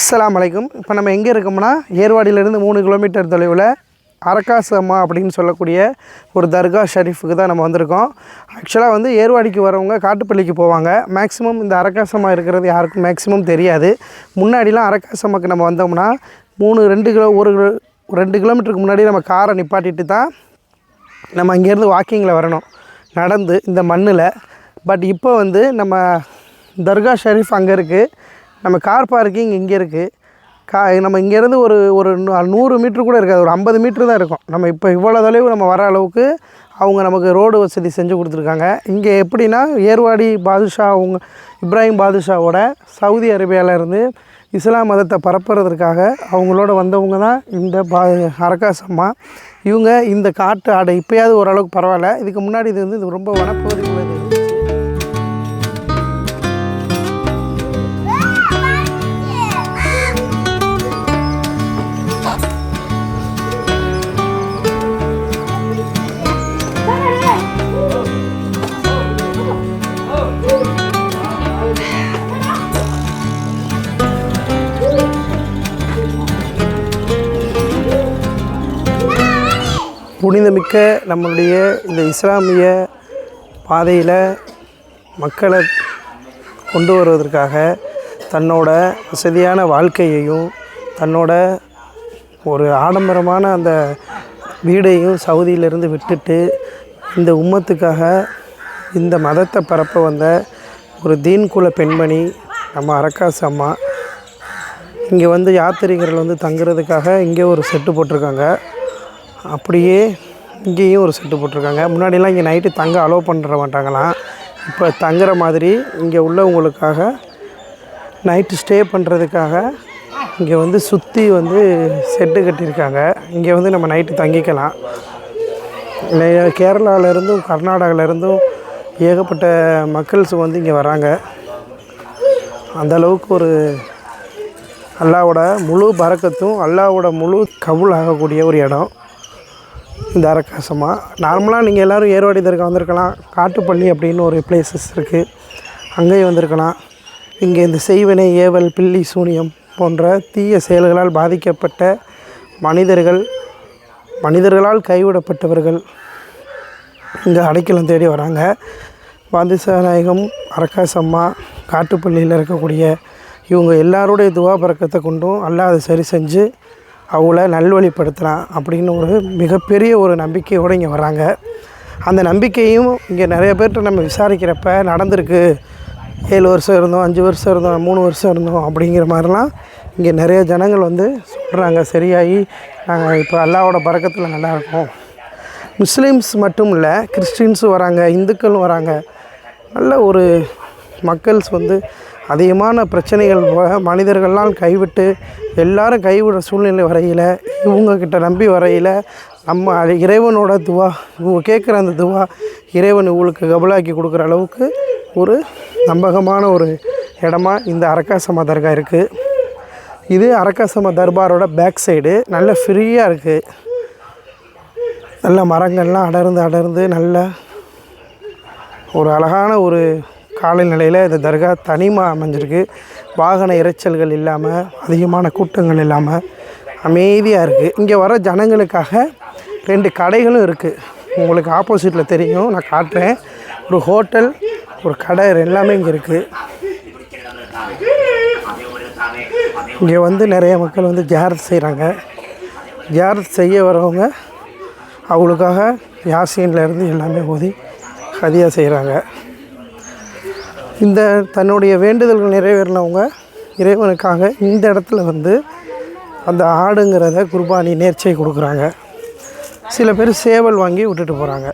அஸ்லாம் வலைக்கும் இப்போ நம்ம எங்கே இருக்கோம்னா ஏர்வாடியிலேருந்து மூணு கிலோமீட்டர் தொலைவில் அரக்காசம்மா அப்படின்னு சொல்லக்கூடிய ஒரு தர்கா ஷரீஃபுக்கு தான் நம்ம வந்திருக்கோம். ஆக்சுவலாக வந்து ஏர்வாடிக்கு வரவங்க காட்டுப்பள்ளிக்கு போவாங்க. மேக்ஸிமம் இந்த அரக்காசம்மா இருக்கிறது யாருக்கும் மேக்ஸிமம் தெரியாது. முன்னாடிலாம் அரக்காசம்மாக்கு நம்ம வந்தோம்னா மூணு ரெண்டு கிலோ ஒரு கிலோ ரெண்டு கிலோமீட்டருக்கு முன்னாடி நம்ம காரை நிப்பாட்டிட்டு தான் நம்ம அங்கேருந்து வாக்கிங்கில் வரணும். நடந்து இந்த மண்ணில். பட் இப்போ வந்து நம்ம தர்கா ஷரீஃப் அங்கே இருக்குது நம்ம கார் பார்க்கிங் இங்கே இருக்குது கா நம்ம இங்கேருந்து ஒரு ஒரு நூறு மீட்ரு கூட இருக்காது. ஒரு ஐம்பது மீட்ரு தான் இருக்கும். நம்ம இப்போ இவ்வளோ தொலைவு நம்ம வர அளவுக்கு அவங்க நமக்கு ரோடு வசதி செஞ்சு கொடுத்துருக்காங்க. இங்கே எப்படின்னா ஏர்வாடி பாதுஷா அவங்க இப்ராஹிம் பாதுஷாவோட சவுதி அரேபியாவிலேருந்து இஸ்லாம் மதத்தை பரப்புறதுக்காக அவங்களோட வந்தவங்க தான் இந்த பா அரகாசம்மா இவங்க இந்த காட்டு ஆடை இப்போயாவது ஓரளவுக்கு பரவாயில்ல. இதுக்கு முன்னாடி இது வந்து இது ரொம்ப வனப்பகுதி உள்ளது. புனிதமிக்க நம்மளுடைய இந்த இஸ்லாமிய பாதையில் மக்களை கொண்டு வருவதற்காக தன்னோட வசதியான வாழ்க்கையையும் தன்னோட ஒரு ஆடம்பரமான அந்த வீடையும் சவுதியிலிருந்து விட்டுட்டு இந்த உம்மத்துக்காக இந்த மதத்தை பரப்ப வந்த ஒரு தீன்குல பெண்மணி நம்ம அரக்காசு அம்மா இங்கே வந்து யாத்திரிகர்கள் வந்து தங்குறதுக்காக இங்கே ஒரு செட்டு போட்டிருக்காங்க. அப்படியே இங்கேயும் ஒரு செட்டு போட்டிருக்காங்க. முன்னாடிலாம் இங்கே நைட்டு தங்க அலோவ் பண்ணுற மாட்டாங்களாம். இப்போ தங்குற மாதிரி இங்கே உள்ளவங்களுக்காக நைட்டு ஸ்டே பண்ணுறதுக்காக இங்கே வந்து சுற்றி வந்து செட்டு கட்டியிருக்காங்க. இங்கே வந்து நம்ம நைட்டு தங்கிக்கலாம். கேரளாவிலேருந்தும் கர்நாடகாவிலேருந்தும் ஏகப்பட்ட மக்கள்ஸ் வந்து இங்கே வராங்க. அந்த அளவுக்கு ஒரு அல்லாவோட முழு பறக்கத்தும் அல்லாவோட முழு கவுள் ஆகக்கூடிய ஒரு இடம். இந்த நார்மலாக நீங்கள் எல்லோரும் ஏர்வாடி தர்கா வந்திருக்கலாம். காட்டுப்பள்ளி அப்படின்னு ஒரு பிளேசஸ் இருக்குது அங்கேயும் வந்திருக்கலாம். இங்கே இந்த செய்வினை ஏவல் பில்லி சூனியம் போன்ற தீய செயல்களால் பாதிக்கப்பட்ட மனிதர்கள் மனிதர்களால் கைவிடப்பட்டவர்கள் இங்கே அடைக்கலம் தேடி வராங்க. வாந்திசாநாயகம் அரக்காசம்மா காட்டுப்பள்ளியில் இருக்கக்கூடிய இவங்க எல்லாருடைய துவா பறக்கத்தை கொண்டும் அல்லாத அதை சரி செஞ்சு அவங்கள நல்வழிப்படுத்தலாம் அப்படின்னு ஒரு மிகப்பெரிய ஒரு நம்பிக்கையோடு இங்கே வராங்க. அந்த நம்பிக்கையும் இங்கே நிறைய பேர்கிட்ட நம்ம விசாரிக்கிறப்ப நடந்திருக்கு. ஏழு வருஷம் இருந்தோம் அஞ்சு வருஷம் இருந்தோம் மூணு வருஷம் இருந்தோம் அப்படிங்கிற மாதிரிலாம் இங்கே நிறைய ஜனங்கள் வந்து சொல்கிறாங்க சரியாகி நாங்கள் இப்போ அல்லாவோட பறக்கத்தில் நல்லாயிருக்கோம் முஸ்லீம்ஸ் மட்டும் இல்லை கிறிஸ்டின்ஸும் வராங்க இந்துக்களும் வராங்க. நல்ல ஒரு மக்கள்ஸ் வந்து அதிகமான பிரச்சனைகள் மனிதர்கள்லாம் கைவிட்டு எல்லாரும் கைவிடுற சூழ்நிலை வரையில் இவங்கக்கிட்ட நம்பி வரையில் நம்ம இறைவனோட துவா இவங்க கேட்குற அந்த துவா இறைவன் இவங்களுக்கு கபலாக்கி கொடுக்குற அளவுக்கு ஒரு நம்பகமான ஒரு இடமா இந்த அரக்காசமா தர்கா இருக்குது இது அரக்காசமா தர்பாரோட பேக் சைடு நல்ல ஃப்ரீயாக இருக்குது நல்ல மரங்கள்லாம் அடர்ந்து அடர்ந்து நல்ல ஒரு அழகான ஒரு காலநிலையில் இந்த தர்கா தனிமாக அமைஞ்சிருக்கு. வாகன இரைச்சல்கள் இல்லாமல் அதிகமான கூட்டங்கள் இல்லாமல் அமைதியாக இருக்குது இங்கே வர ஜனங்களுக்காக ரெண்டு கடைகளும் இருக்குது உங்களுக்கு ஆப்போசிட்டில் தெரியும். நான் காட்டுறேன். ஒரு ஹோட்டல் ஒரு கடை எல்லாமே இங்கே இருக்குது இங்கே வந்து நிறைய மக்கள் வந்து ஜாரத் செய்கிறாங்க ஜாரத் செய்ய வரவங்க அவங்களுக்காக யாசின்லேருந்து எல்லாமே ஓதி ஹதியா செய்கிறாங்க இந்த தன்னுடைய வேண்டுதல்கள் நிறைவேறினவங்க இறைவனுக்காக இந்த இடத்துல வந்து அந்த ஆடுங்கிறத குர்பானி நேர்ச்சியை கொடுக்குறாங்க. சில பேர் சேவல் வாங்கி விட்டுட்டு போகிறாங்க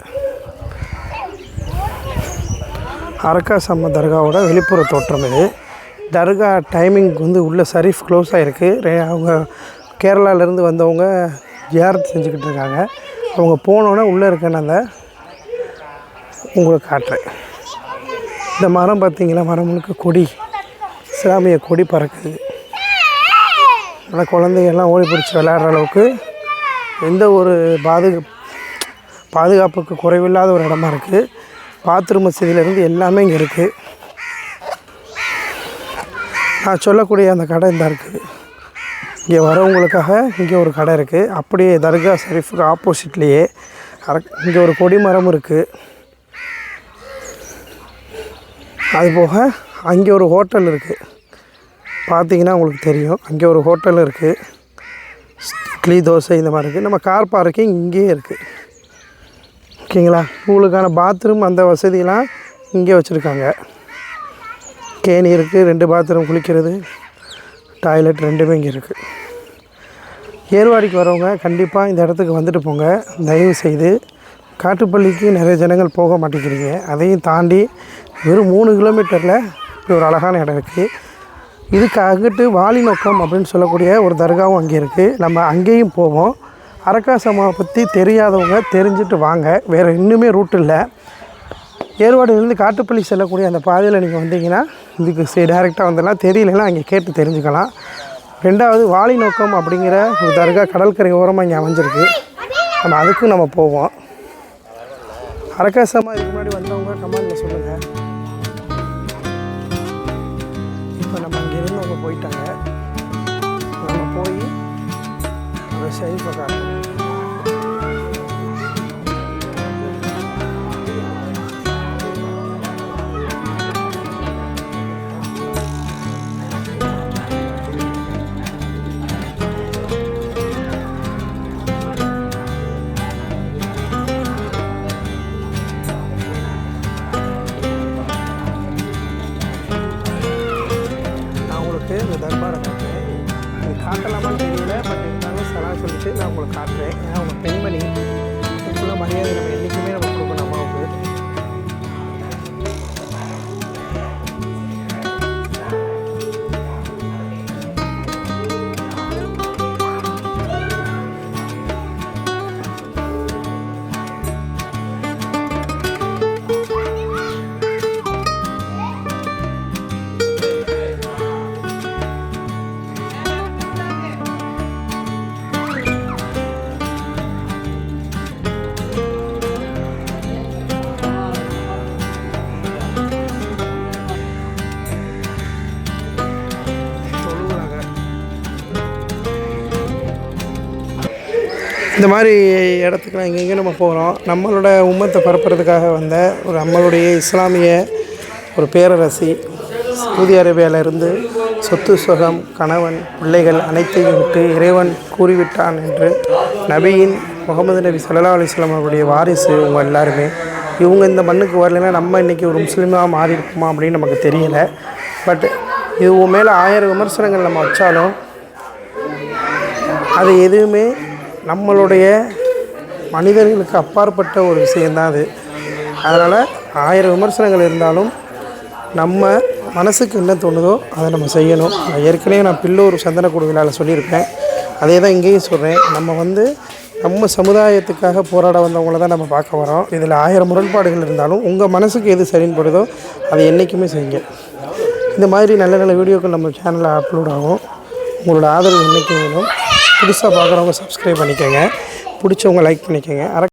அரக்காசம்ம தர்காவோட வெளிப்புற தோற்றம் இது. தர்கா டைமிங் வந்து உள்ளே சரீஃப் க்ளோஸ் ஆகிருக்கு அவங்க கேரளாவிலேருந்து வந்தவங்க ஜியாரத் செஞ்சுக்கிட்டு இருக்காங்க. அவங்க போனோன்னே உள்ளே இருக்கேன்னு அந்த உங்களுக்கு காட்டுறேன். இந்த மரம் பார்த்தீங்களா? மரம் முழுக்க கொடி. இஸ்லாமிய கொடி பறக்குது. ஆனால் குழந்தைகள்லாம் ஓடி பிடிச்சி விளையாடுற அளவுக்கு எந்த ஒரு பாதுகா பாதுகாப்புக்கு குறைவில்லாத ஒரு இடமா இருக்குது பாத்ரூம் வசதியிலேருந்து எல்லாமே இங்கே இருக்குது நான் சொல்லக்கூடிய அந்த கடை இந்த இருக்குது இங்கே வரவங்களுக்காக இங்கே ஒரு கடை இருக்குது அப்படியே தர்கா ஷரீஃபுக்கு ஆப்போசிட்லேயே அர இங்கே ஒரு கொடி மரம் இருக்குது அது போக அங்கே ஒரு ஹோட்டல் இருக்குது பார்த்தீங்கன்னா உங்களுக்கு தெரியும். அங்கே ஒரு ஹோட்டல் இருக்குது இட்லி தோசை இந்த மாதிரி இருக்குது நம்ம கார் பார்க்கிங் இங்கேயே இருக்குது ஓகேங்களா? உங்களுக்கான பாத்ரூம் அந்த வசதியெலாம் இங்கே வச்சுருக்காங்க. கேணி இருக்குது ரெண்டு பாத்ரூம் குளிக்கிறது. டாய்லெட் ரெண்டுமே இங்கே இருக்குது ஏர்வாடிக்கு வரவங்க கண்டிப்பாக இந்த இடத்துக்கு வந்துட்டு போங்க. தயவு செய்து காட்டுப்பள்ளிக்கு நிறைய ஜனங்கள் போக மாட்டேங்கிறீங்க. அதையும் தாண்டி வெறும் மூணு கிலோமீட்டரில் இப்படி ஒரு அழகான இடம் இருக்குது இதுக்கு அங்கிட்டு வாலிநோக்கம் அப்படின்னு சொல்லக்கூடிய ஒரு தர்காவும் அங்கே இருக்குது நம்ம அங்கேயும் போவோம். அரக்காசம்மாவை பற்றி தெரியாதவங்க தெரிஞ்சுட்டு வாங்க. வேறு இன்னுமே ரூட் இல்லை. ஏர்வாடிலேருந்து காட்டுப்பள்ளி செல்லக்கூடிய அந்த பாதையில் நீங்கள் வந்தீங்கன்னா இதுக்கு சரி டேரெக்டாக வந்துடலாம். தெரியலன்னா அங்கே கேட்டு தெரிஞ்சுக்கலாம். ரெண்டாவது வாலி நோக்கம் அப்படிங்கிற ஒரு தர்கா கடற்கரை ஓரமாக இங்கே அமைஞ்சிருக்கு. நம்ம அதுக்கும் நம்ம போவோம். அரக்காசமாக இதுக்கு முன்னாடி வந்தவங்க கமெண்டில் சொல்லுங்கள் போயிட்டாங்க. நம்ம போய் அதை ஷெரீஃபை காட்டணும் நான் இந்த தர்பாரை காட்டுறேன். இது காட்டலாமான்னு தெரியல பட் இருந்தாலும் சலாம் சொல்லிட்டு நான் உங்களுக்கு காட்டுறேன். ஏன்னா அவங்க பெண்மணி ஃபுல்லாக மரியாதை நம்ம என்றைக்குமே நம்ம இந்த மாதிரி இடத்துக்குலாம் எங்கெங்கே நம்ம போகிறோம். நம்மளோட உம்மத்தை பரப்புறதுக்காக வந்த ஒரு நம்மளுடைய இஸ்லாமிய ஒரு பேரரசி சவுதி அரேபியாவிலிருந்து சொத்து சுகம் கணவன் பிள்ளைகள் அனைத்தையும் விட்டு இறைவன் கூறிவிட்டான் என்று நபியின் முகமது நபி சல்லா அலிஸ்லாம் அவருடைய வாரிசு இவங்க எல்லாருமே. இவங்க இந்த மண்ணுக்கு வரலைன்னா நம்ம இன்றைக்கி ஒரு முஸ்லீமாக மாறி இருப்போமா அப்படின்னு நமக்கு தெரியலை. பட் இது மேலே ஆயிரம் விமர்சனங்கள் நம்ம வச்சாலும் அது எதுவுமே நம்மளுடைய மனிதர்களுக்கு அப்பாற்பட்ட ஒரு விஷயந்தான் அது. அதனால் ஆயிரம் விமர்சனங்கள் இருந்தாலும் நம்ம மனசுக்கு என்ன தோணுதோ அதை நம்ம செய்யணும். நான் ஏற்கனவே நான் பில்லூர் சந்தனக்கூடு விழாவில் சொல்லியிருப்பேன். அதே தான் இங்கேயும் சொல்கிறேன் நம்ம வந்து நம்ம சமுதாயத்துக்காக போராட வந்தவங்கள தான் நம்ம பார்க்க வரோம். இதில் ஆயிரம் முரண்பாடுகள் இருந்தாலும் உங்கள் மனசுக்கு எது சரின்னு படுதோ அதை என்றைக்குமே செய்யுங்க. இந்த மாதிரி நல்ல நல்ல வீடியோக்கள் நம்ம சேனலில் அப்லோட் ஆகும். உங்களோட ஆதரவு என்றைக்கும் வேணும். புதுசாக பார்க்குறவங்க சப்ஸ்கிரைப் பண்ணிக்கோங்க. பிடிச்சவங்க லைக் பண்ணிக்கோங்க. அரை